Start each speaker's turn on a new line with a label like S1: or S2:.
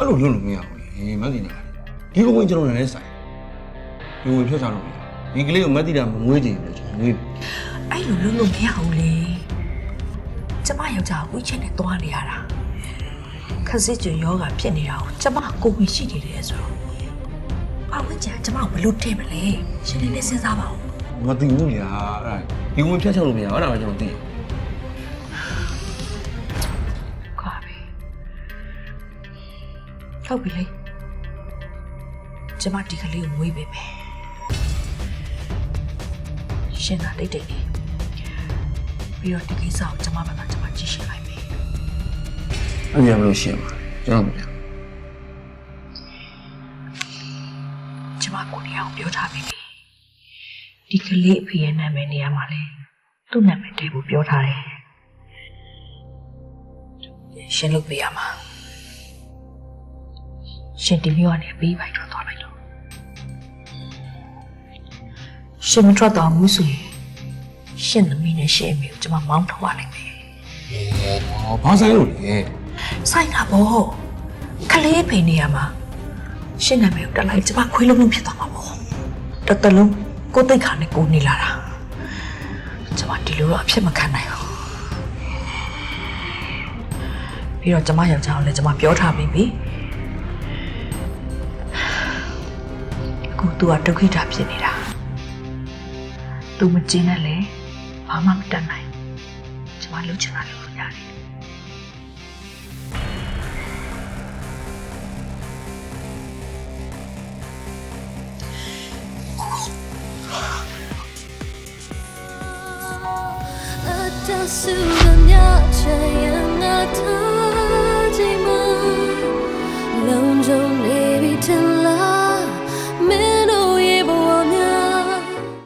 S1: အဲ့လိုလုပ်လို့မရဘူးလေမသိနေတာဒီလိုဝင်ကျွန်တော်လည်းဆိုင်ဒီဝင်ဖြတ်ချလို့မရဒီကလေးကိုမသိတာမမွေးကြည့်ဘူးကျွန်တော်မွေး
S2: အဲ့လိုလုပ်လို့မရဘူးလေကျမယောက်ျားဝိချက်နဲ့တွားနေရတာခက်စစ်ကျွယောဂဖြစ်နေတာကိုကျမကိုယ်ဝင်ရှိနေတယ်ဆိုတော့အဝိချာကျမကိုဘယ်လို့ထည့်မလဲရှင်းနေနေစဉ်းစားပါဦး
S1: မသိဘူးလေဟာအဲ့ဒါဒီဝင်ဖြတ်ချလို့မရအဲ့ဒါပဲကျွန်တော်သိတယ်
S2: ဟုတ်ပြီလေကျမဒီကလေးကိုမွေးပေးမယ်ရှင်းတာတိတ်တိတ်လေးပြီးတော့ဒီကိစ္စကိုကျမဘာသာကျမကြည့်ရှင်းလိုက်မယ်
S1: အဲ့ဒီမလို့ရှင်းပါကျွန်တော်မပြော
S2: ကျမကိုနေအောင်ပြောထားပြီလေဒီကလေးအဖေရဲ့နာမည်နေရာမှာလဲသူ့နာမည်တည်းကိုပြောထားတယ်ရှင်းလို့ပြရမှာ ရှင်းဒီမျိုးကနေပြီးပိုက်ထွက်သွားလိုက်တော့ရှင်းမထွက်တော့ဘူးဆိုရင်ရှင်းသမီးနဲ့ရှင်းအမေကိုကျမမောင်းထုတ်ရလိုက်မယ်
S1: ဟောဘာဆိုင်လို့လဲ
S2: ဆိုင်တာပေါ့ကလေးဖေနေရမှာရှင်းနာမည်ကိုတက်လိုက်ကျမခွေးလုံးလုံးဖြစ်သွားမှာပေါ့တတလုံးကိုယ်တိတ်ခါနဲ့ကိုနေလာတာကျမဒီလိုတော့အဖြစ်မခံနိုင်ဘူးပြီးတော့ကျမယောက်ျားကိုလည်းကျမပြောထားပြီးပြီ तू ကဒုက္ခိတာဖြစ်နေတာ तू မကျင်းနဲ့လေဘာမှမတတ်နိုင်ကျွန်မလုပ်ချင်တာလုပ်လို့ရတယ်
S3: 的思念，却也那头。